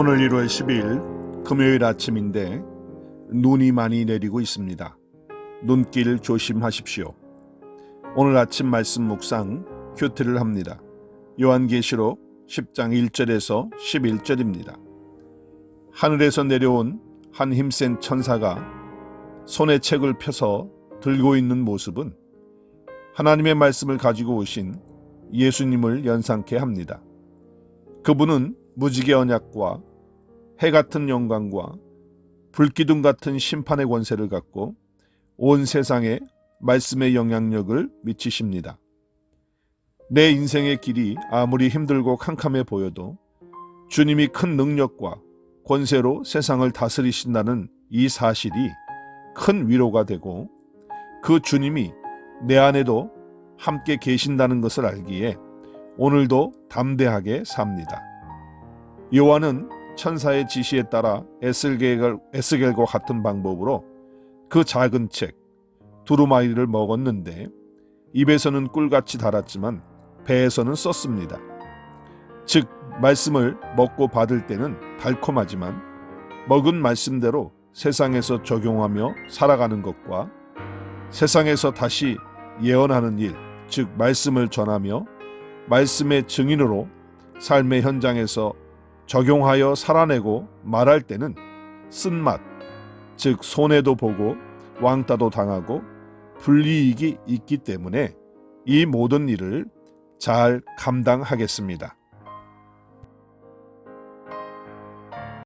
오늘 1월 12일 금요일 아침인데 눈이 많이 내리고 있습니다. 눈길 조심하십시오. 오늘 아침 말씀 묵상 큐트를 합니다. 요한계시록 10장 1절에서 11절입니다. 하늘에서 내려온 한 힘센 천사가 손에 책을 펴서 들고 있는 모습은 하나님의 말씀을 가지고 오신 예수님을 연상케 합니다. 그분은 무지개 언약과 해 같은 영광과 불기둥 같은 심판의 권세를 갖고 온 세상에 말씀의 영향력을 미치십니다. 내 인생의 길이 아무리 힘들고 캄캄해 보여도 주님이 큰 능력과 권세로 세상을 다스리신다는 이 사실이 큰 위로가 되고 그 주님이 내 안에도 함께 계신다는 것을 알기에 오늘도 담대하게 삽니다. 요한은 천사의 지시에 따라 에스겔, 에스겔과 같은 방법으로 그 작은 책 두루마리를 먹었는데 입에서는 꿀같이 달았지만 배에서는 썼습니다. 즉 말씀을 먹고 받을 때는 달콤하지만 먹은 말씀대로 세상에서 적용하며 살아가는 것과 세상에서 다시 예언하는 일, 즉 말씀을 전하며 말씀의 증인으로 삶의 현장에서 적용하여 살아내고 말할 때는 쓴맛, 즉 손해도 보고 왕따도 당하고 불이익이 있기 때문에 이 모든 일을 잘 감당하겠습니다.